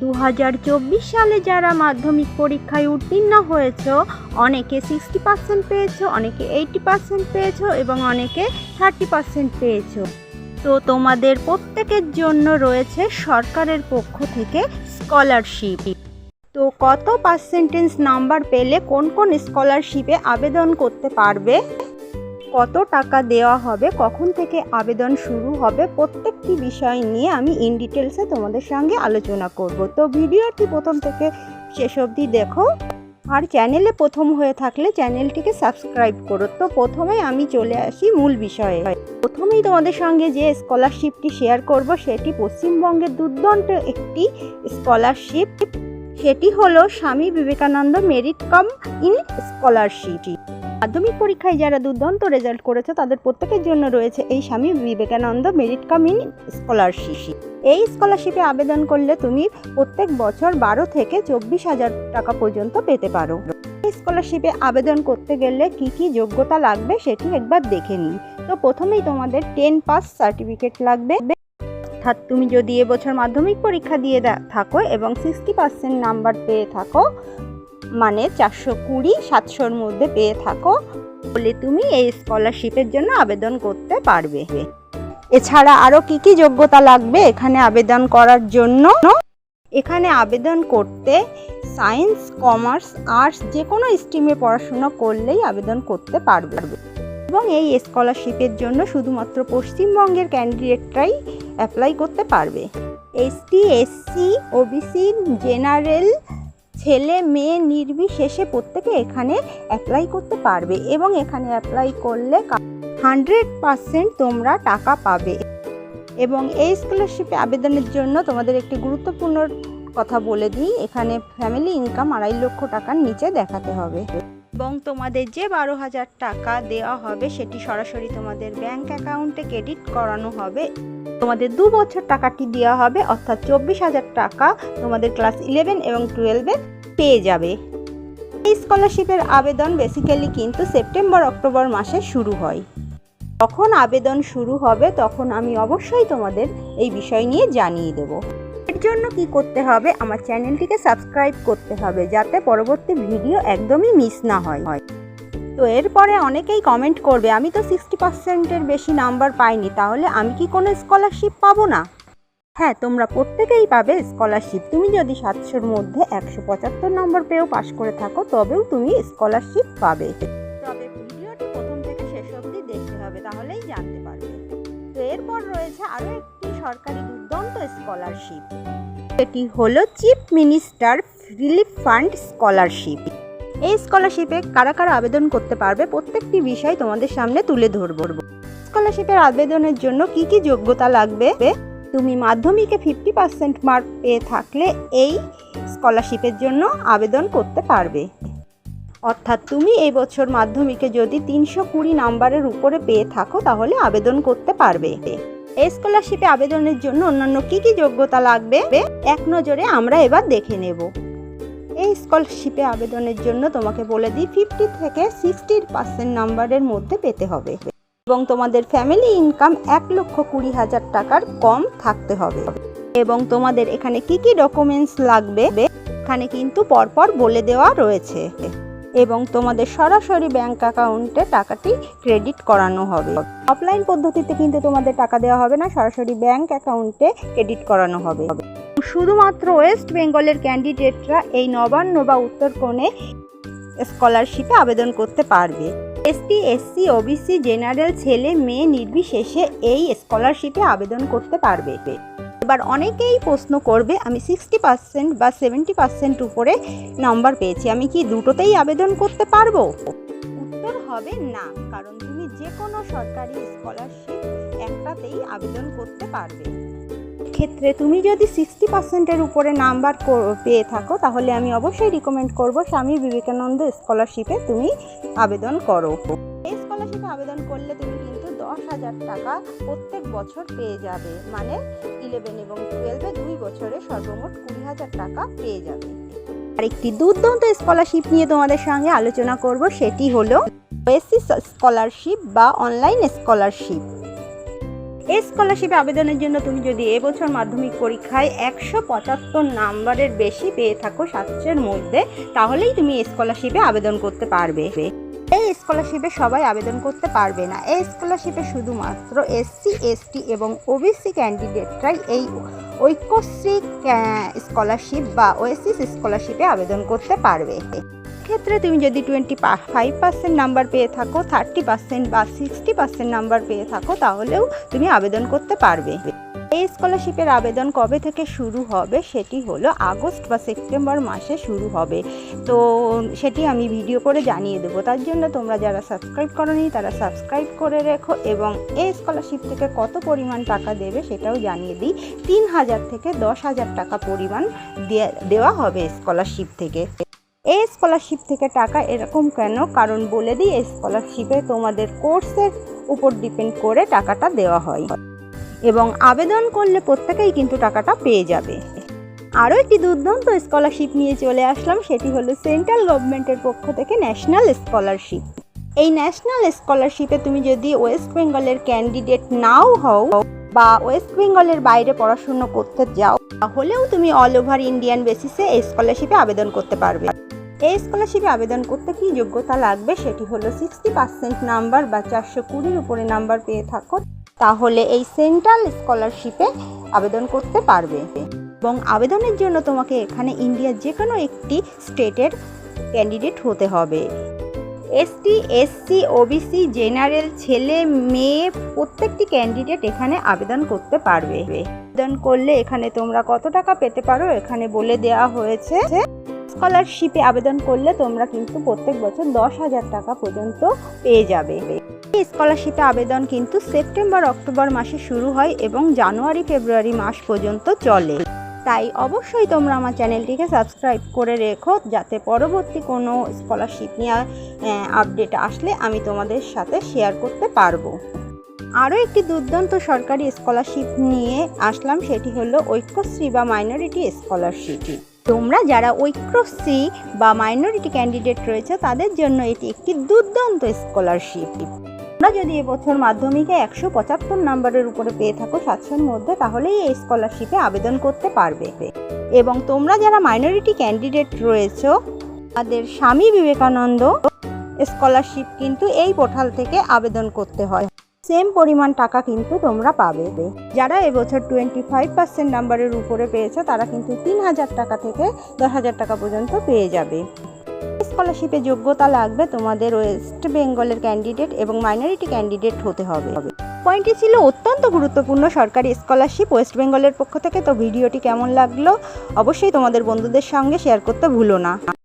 দু হাজার চব্বিশ সালে যারা মাধ্যমিক পরীক্ষায় উত্তীর্ণ হয়েছো, অনেকে সিক্সটি পার্সেন্ট পেয়েছ, অনেকে এইটি পার্সেন্ট পেয়েছ এবং অনেকে থার্টি পার্সেন্ট পেয়েছ। তো তোমাদের প্রত্যেকের জন্য রয়েছে সরকারের পক্ষ থেকে স্কলারশিপ তো কত পার্সেন্টেজ নাম্বার পেলে কোন কোন স্কলারশিপে আবেদন করতে পারবে? কত টাকা দেওয়া হবে, কখন থেকে আবেদন শুরু হবে, প্রত্যেকটি বিষয় নিয়ে আমি ইন ডিটেলসে তোমাদের সঙ্গে আলোচনা করব। তো ভিডিওটি প্রথম থেকে শেষ অবধি দেখো। আর চ্যানেলে প্রথম হয়ে থাকলে চ্যানেলটিকে সাবস্ক্রাইব করো। তো প্রথমে আমি চলে আসি মূল বিষয়ে। প্রথমেই তোমাদের সঙ্গে যে স্কলারশিপটি শেয়ার করব, সেটি পশ্চিমবঙ্গের দুর্দান্ত একটি স্কলারশিপ সেটি হলো Swami Vivekananda merit cum in scholarship মাধ্যমিক পরীক্ষায় যারা দুর্দান্ত রেজাল্ট করেছে, তাদের প্রত্যেকের জন্য রয়েছে এই Swami Vivekananda merit cum in scholarship এই স্কলারশিপে আবেদন করলে তুমি প্রত্যেক বছর বারো থেকে চব্বিশ হাজার টাকা পর্যন্ত পেতে পারো। এই স্কলারশিপে আবেদন করতে গেলে কি কি যোগ্যতা লাগবে সেটি একবার দেখে নিই তো প্রথমেই তোমাদের টেন পাস সার্টিফিকেট লাগবে। অর্থাৎ তুমি যদি এবছর মাধ্যমিক পরীক্ষা দিয়ে থাকো এবং সিক্সটি পার্সেন্ট নাম্বার পেয়ে থাকো মানে চারশো কুড়ি, সাতশোর মধ্যে পেয়ে থাকো। বলে তুমি এই স্কলারশিপের জন্য আবেদন করতে পারবে। এছাড়া আরও কি কি যোগ্যতা লাগবে এখানে আবেদন করার জন্য? এখানে আবেদন করতে সায়েন্স কমার্স আর্টস যে কোনো স্ট্রিমে পড়াশোনা করলেই আবেদন করতে পারবে। এবং এই স্কলারশিপের জন্য শুধুমাত্র পশ্চিমবঙ্গের ক্যান্ডিডেটরাই অ্যাপ্লাই করতে পারবে। এসটি এসসি ওবিসি জেনারেল ছেলে মেয়ে নির্বিশেষে প্রত্যেকে এখানে অ্যাপ্লাই করতে পারবে এবং এখানে অ্যাপ্লাই করলে হান্ড্রেড পারসেন্ট তোমরা টাকা পাবে। এবং এই স্কলারশিপে আবেদনের জন্য তোমাদের একটি গুরুত্বপূর্ণ কথা বলে দিই, এখানে ফ্যামিলি ইনকাম আড়াই লক্ষ টাকার নিচে দেখাতে হবে। এবং তোমাদের যে বারো হাজার টাকা দেওয়া হবে, সেটি সরাসরি তোমাদের ব্যাংক অ্যাকাউন্টে ক্রেডিট করানো হবে। তোমাদের দু বছর টাকাটি দেওয়া হবে, অর্থাৎ চব্বিশ হাজার টাকা তোমাদের ক্লাস ইলেভেন এবং টুয়েলভে পেয়ে যাবে। এই স্কলারশিপের আবেদন বেসিক্যালি কিন্তু সেপ্টেম্বর, অক্টোবর মাসে শুরু হয়। যখন আবেদন শুরু হবে, তখন আমি অবশ্যই তোমাদের এই বিষয় নিয়ে জানিয়ে দেব। এর জন্য কি করতে হবে, আমার চ্যানেলটিকে সাবস্ক্রাইব করতে হবে, যাতে পরবর্তী ভিডিও একদমই মিস না হয়। তো এরপরে অনেকেই কমেন্ট করবে, আমি তো সিক্সটি পার্সেন্টের বেশি নাম্বার পাইনি, তাহলে আমি কি কোনো স্কলারশিপ পাবো না? হ্যাঁ তোমরা প্রত্যেকেই পাবে স্কলারশিপ তুমি যদি সাতশোর মধ্যে একশো পঁচাত্তর নম্বর পেয়েও পাশ করে থাকো, তবেও তুমি স্কলারশিপ পাবে। তবে ভিডিওটি প্রথম থেকে শেষ অবধি দেখতে হবে, তাহলেই জানতে পারবে। তো এরপর রয়েছে আরও একটি সরকারি দুর্দান্ত স্কলারশিপ এটি হলো chief minister relief fund scholarship এই স্কলারশিপে কারা কারা আবেদন করতে পারবে, প্রত্যেকটি বিষয় তোমাদের সামনে তুলে ধরবো। স্কলারশিপের আবেদনের জন্য কি কি যোগ্যতা লাগবে? তুমি মাধ্যমিকে ফিফটি পার্সেন্ট মার্ক পেয়ে থাকলে এই স্কলারশিপের জন্য আবেদন করতে পারবে। অর্থাৎ তুমি এই বছর মাধ্যমিকে যদি তিনশো কুড়ি নাম্বারের উপরে পেয়ে থাকো, তাহলে আবেদন করতে পারবে। এই স্কলারশিপে আবেদনের জন্য অন্যান্য কি কি যোগ্যতা লাগবে? এক নজরে আমরা এবার দেখে নেব। এই স্কলারশিপে আবেদনের জন্য তোমাকে বলে দিই ফিফটি থেকে সিক্সটি পার্সেন্ট নাম্বারের মধ্যে পেতে হবে। এবং তোমাদের ফ্যামিলি ইনকাম এক লক্ষ কুড়ি হাজার টাকার কম থাকতে হবে। এবং তোমাদের এখানে কি কি ডকুমেন্টস লাগবে? এখানে কিন্তু পরপর বলে দেওয়া রয়েছে। এবং তোমাদের সরাসরি ব্যাংক অ্যাকাউন্টে টাকাটি ক্রেডিট করানো হবে। অফলাইন পদ্ধতিতে কিন্তু তোমাদের টাকা দেওয়া হবে না, সরাসরি ব্যাংক অ্যাকাউন্টে ক্রেডিট করানো হবে। শুধুমাত্র ওয়েস্ট বেঙ্গলের ক্যান্ডিডেটরা এই নবান্ন বা উত্তরকোণে স্কলারশিপে আবেদন করতে পারবে। এসটি এসসি, ওবিসি, জেনারেল, ছেলে, মেয়ে নির্বিশেষে এই স্কলারশিপে আবেদন করতে পারবে। এবার অনেকেই প্রশ্ন করবে, আমি সিক্সটি পার্সেন্ট বা সেভেন্টি পার্সেন্ট উপরে নাম্বার পেয়েছি, আমি কি দুটোতেই আবেদন করতে পারব? উত্তর হবে না, কারণ তুমি যে কোনো সরকারি স্কলারশিপ একটাতেই আবেদন করতে পারবে। ক্ষেত্রে তুমি যদি সিক্সটি পার্সেন্টের উপরে নাম্বার পেয়ে থাকো, তাহলে আমি অবশ্যই রিকমেন্ড করব স্বামী বিবেকানন্দ স্কলারশিপে তুমি আবেদন করো। এই স্কলারশিপে আবেদন করলে তুমি কিন্তু দশ হাজার টাকা প্রত্যেক বছর পেয়ে যাবে। মানে ইলেভেন এবং টুয়েলভে দুই বছরে সর্বমোট কুড়ি হাজার টাকা পেয়ে যাবে। আরেকটি দুর্দান্ত স্কলারশিপ নিয়ে তোমাদের সঙ্গে আলোচনা করব, সেটি হলো ওএসসি স্কলারশিপ বা অনলাইন স্কলারশিপ এই স্কলারশিপে আবেদনের জন্য তুমি যদি এবছর মাধ্যমিক পরীক্ষায় একশো পঁচাত্তর নাম্বারের বেশি পেয়ে থাকো সাতশোর মধ্যে, তাহলেই তুমি স্কলারশিপে আবেদন করতে পারবে। এই স্কলারশিপে সবাই আবেদন করতে পারবে না। এই স্কলারশিপে শুধুমাত্র এসসি, এসটি এবং ওবিসি ক্যান্ডিডেটরাই এই ঐক্যশ্রী স্কলারশিপ বা ওএসসিস স্কলারশিপে আবেদন করতে পারবে। ক্ষেত্রে তুমি যদি টোয়েন্টি ফাইভ পার্সেন্ট নাম্বার পেয়ে থাকো থার্টি পার্সেন্ট বা সিক্সটি পার্সেন্ট নাম্বার পেয়ে থাকো, তাহলেও তুমি আবেদন করতে পারবে। এই স্কলারশিপের আবেদন কবে থেকে শুরু হবে সেটি হলো আগস্ট বা সেপ্টেম্বর মাসে শুরু হবে। তো সেটি আমি ভিডিও করে জানিয়ে দেবো। তার জন্য তোমরা যারা সাবস্ক্রাইব করনি, তারা সাবস্ক্রাইব করে রেখো এবং এই স্কলারশিপ থেকে কত পরিমাণ টাকা দেবে সেটাও জানিয়ে দিই। তিন হাজার থেকে দশ হাজার টাকা পরিমাণ দেওয়া হবে স্কলারশিপ থেকে। এই স্কলারশিপ থেকে টাকা এরকম কেন? কারণ বলে দিই এই স্কলারশিপে তোমাদের কোর্সের উপর ডিপেন্ড করে টাকাটা দেওয়া হয়। এবং আবেদন করলে প্রত্যেকেই কিন্তু টাকাটা পেয়ে যাবে। আরও একটি দুর্দান্ত স্কলারশিপ নিয়ে চলে আসলাম, সেটি হলো সেন্ট্রাল গভর্নমেন্টের পক্ষ থেকে ন্যাশনাল স্কলারশিপ এই ন্যাশনাল স্কলারশিপে তুমি যদি ওয়েস্ট বেঙ্গলের ক্যান্ডিডেট নাও হও বা ওয়েস্ট বেঙ্গলের বাইরে পড়াশুনো করতে যাও, তাহলেও তুমি অল ওভার ইন্ডিয়ান বেসিসে এই স্কলারশিপে আবেদন করতে পারবে। এই স্কলারশিপে আবেদন করতে কি যোগ্যতা লাগবে সেটি হলো সিক্সটি পার্সেন্ট নাম্বার বা চারশো কুড়ির উপরে নাম্বার পেয়ে থাকো, তাহলে এই সেন্ট্রাল স্কলারশিপে আবেদন করতে পারবে। এবং আবেদনের জন্য তোমাকে এখানে ইন্ডিয়ার যে কোনো একটি স্টেটের ক্যান্ডিডেট হতে হবে। এসটি, এসসি, ওবিসি, জেনারেল, ছেলে, মেয়ে, প্রত্যেকটি ক্যান্ডিডেট এখানে আবেদন করতে পারবে। আবেদন করলে এখানে তোমরা কত টাকা পেতে পারো? এখানে বলে দেওয়া হয়েছে, স্কলারশিপে আবেদন করলে তোমরা কিন্তু প্রত্যেক বছর দশ হাজার টাকা পর্যন্ত পেয়ে যাবে। এই স্কলারশিপে আবেদন কিন্তু সেপ্টেম্বর, অক্টোবর মাসে শুরু হয় এবং জানুয়ারি, ফেব্রুয়ারি মাস পর্যন্ত চলে। তাই অবশ্যই তোমরা আমার চ্যানেলটিকে সাবস্ক্রাইব করে রেখো, যাতে পরবর্তী কোনো স্কলারশিপ নিয়ে আপডেট আসলে আমি তোমাদের সাথে শেয়ার করতে পারব। আরও একটি দুর্দান্ত সরকারি স্কলারশিপ নিয়ে আসলাম, সেটি হলো ঐক্যশ্রী বা মাইনরিটি স্কলারশিপ তোমরা যারা ঐক্যশ্রী বা মাইনরিটি ক্যান্ডিডেট রয়েছে, তাদের জন্য এটি একটি দুর্দান্ত স্কলারশিপ তোমরা যদি এবছর মাধ্যমিকে একশো পঁচাত্তর নম্বরের উপরে পেয়ে থাকো সাতশোর মধ্যে, তাহলেই এই স্কলারশিপে আবেদন করতে পারবে। এবং তোমরা যারা মাইনরিটি ক্যান্ডিডেট রয়েছো, তাদের স্বামী বিবেকানন্দ স্কলারশিপ কিন্তু এই পোর্টাল থেকে আবেদন করতে হয়। সেম পরিমাণ টাকা কিন্তু তোমরা পাবে। যারা এবছর টোয়েন্টি ফাইভ পার্সেন্ট নাম্বারের উপরে পেয়েছে, তারা কিন্তু তিন হাজার টাকা থেকে দশ হাজার টাকা পর্যন্ত পেয়ে যাবে। স্কলারশিপে যোগ্যতা লাগবে, তোমাদের ওয়েস্ট বেঙ্গলের ক্যান্ডিডেট এবং মাইনরিটি ক্যান্ডিডেট হতে হবে। পয়েন্টটি ছিল অত্যন্ত গুরুত্বপূর্ণ সরকারি স্কলারশিপ ওয়েস্ট বেঙ্গলের পক্ষ থেকে, তো ভিডিওটি কেমন লাগল? অবশ্যই তোমাদের বন্ধুদের সঙ্গে শেয়ার করতে ভুলো না।